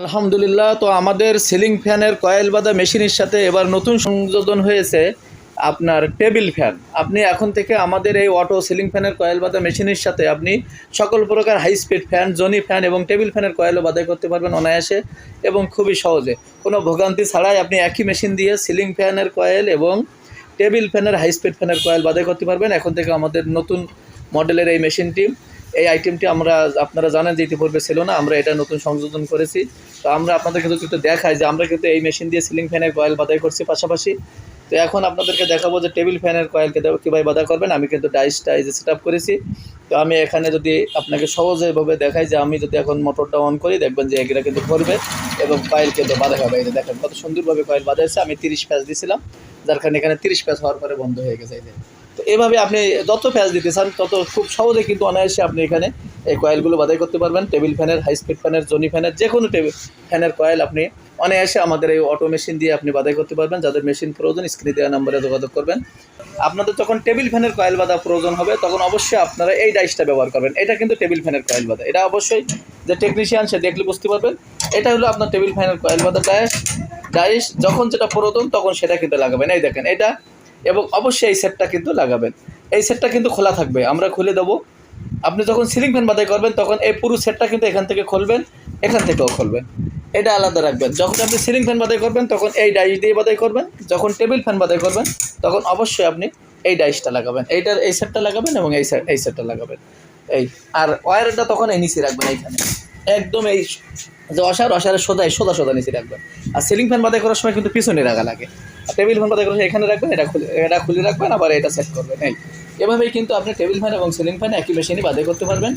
আলহামদুলিল্লাহ, তো আমাদের সিলিং ফ্যানের কয়েল বাঁধা মেশিনের সাথে এবার নতুন সংযোজন হয়েছে আপনার টেবিল ফ্যান। আপনি এখন থেকে আমাদের এই অটো সিলিং ফ্যানের কয়েল বাঁধা মেশিনের সাথে আপনি সকল প্রকার হাই স্পিড ফ্যান, জনি ফ্যান এবং টেবিল ফ্যানের কয়েলও বাধাই করতে পারবেন অনায়াসে এবং খুবই সহজে। কোনো ভোগান্তি ছাড়াই আপনি একই মেশিন দিয়ে সিলিং ফ্যানের কয়েল এবং টেবিল ফ্যানের হাই স্পিড ফ্যানের কয়েল বাধাই করতে পারবেন। এখন থেকে আমাদের নতুন মডেলের এই মেশিনটি এই আইটেমটি আমরা, আপনারা জানেন যে ইতিপূর্বে ছিল না, আমরা এটা নতুন সংযোজন করেছি। তো আমরা আপনাদেরকে যদি একটু দেখাই যে আমরা কিন্তু এই মেশিন দিয়ে সিলিং ফ্যানের কয়েল বাধাই করছি পাশাপাশি। তো এখন আপনাদেরকে দেখাবো যে টেবিল ফ্যানের কয়েলকে কীভাবে বাধা করবেন। আমি কিন্তু ডাইসটা এই যে সেট করেছি। তো আমি এখানে যদি আপনাকে সহজেভাবে দেখাই যে আমি যদি এখন মোটরটা অন করি, দেখবেন যে এগুলা কিন্তু করবে এবং কয়েল কিন্তু বাধা হবে। এই দেখেন কত সুন্দরভাবে কয়েল বাধা হয়েছে আমি তিরিশ প্যাচ দিয়েছিলাম যার কারণে এখানে তিরিশ প্যাচ হওয়ার পরে বন্ধ হয়ে গেছে। এই তো এভাবে আপনি যত প্যাচ দিতে চান, তত খুব সহজে কিন্তু অনায়াসে আপনি এখানে এই কয়েলগুলো বাধাই করতে পারবেন। টেবিল ফ্যানের হাই স্পিড ফ্যানের জনি ফ্যানের যে কোনো টেবিল ফ্যানের কয়েল আপনি অনায়াসে আমাদের এই অটো মেশিন দিয়ে আপনি বাধাই করতে পারবেন। যাদের মেশিন প্রয়োজন স্ক্রিনে দেওয়া নম্বরে যোগাযোগ করবেন। আপনাদের যখন টেবিল ফ্যানের কয়েল বাঁধা প্রয়োজন হবে, তখন অবশ্যই আপনারা এই ডাইসটা ব্যবহার করবেন। এটা কিন্তু টেবিল ফ্যানের কয়েল বাঁধা। এটা অবশ্যই যে টেকনিশিয়ান সে দেখলে বুঝতে পারবেন এটা হলো আপনার টেবিল ফ্যানের কয়েল বাঁধা ডাইস ডাইস যখন যেটা প্রয়োজন, তখন সেটা কিন্তু লাগাবেন। এই দেখেন, এটা এবং অবশ্যই এই সেটটা কিন্তু লাগাবেন। এই সেটটা কিন্তু খোলা থাকবে। আমরা খুলে দেবো। আপনি যখন সিলিং ফ্যান বাদাই করবেন, তখন এই পুরো সেটটা কিন্তু এখান থেকে খুলবেন, এখান থেকেও খুলবেন। এটা আলাদা রাখবেন। যখন আপনি সিলিং ফ্যান বাদাই করবেন, তখন এই ডাইস দিয়ে বাদাই করবেন। যখন টেবিল ফ্যান বাদাই করবেন, তখন অবশ্যই আপনি এই ডাইসটা লাগাবেন। এইটার এই সেটটা লাগাবেন এবং এই এই সেটটা লাগাবেন। এই, আর ওয়ারটা তখন এই নিচে রাখবেন এইখানে। একদম এই যে অসার, অসারের সোজা সোজা সোজা নিচে রাখবেন। আর সিলিং ফ্যান বাদাই করার সময় কিন্তু পিছনে রাখা লাগে। টেবিল ফ্যান কথা এখানে রাখবেন, এটা খুলে এটা খুলে রাখবেন, আবার এটা সেট করবেন, এই। এভাবেই কিন্তু আপনি টেবিল ফ্যান এবং সিলিং ফ্যান একই মেশিনে বাদে করতে পারবেন।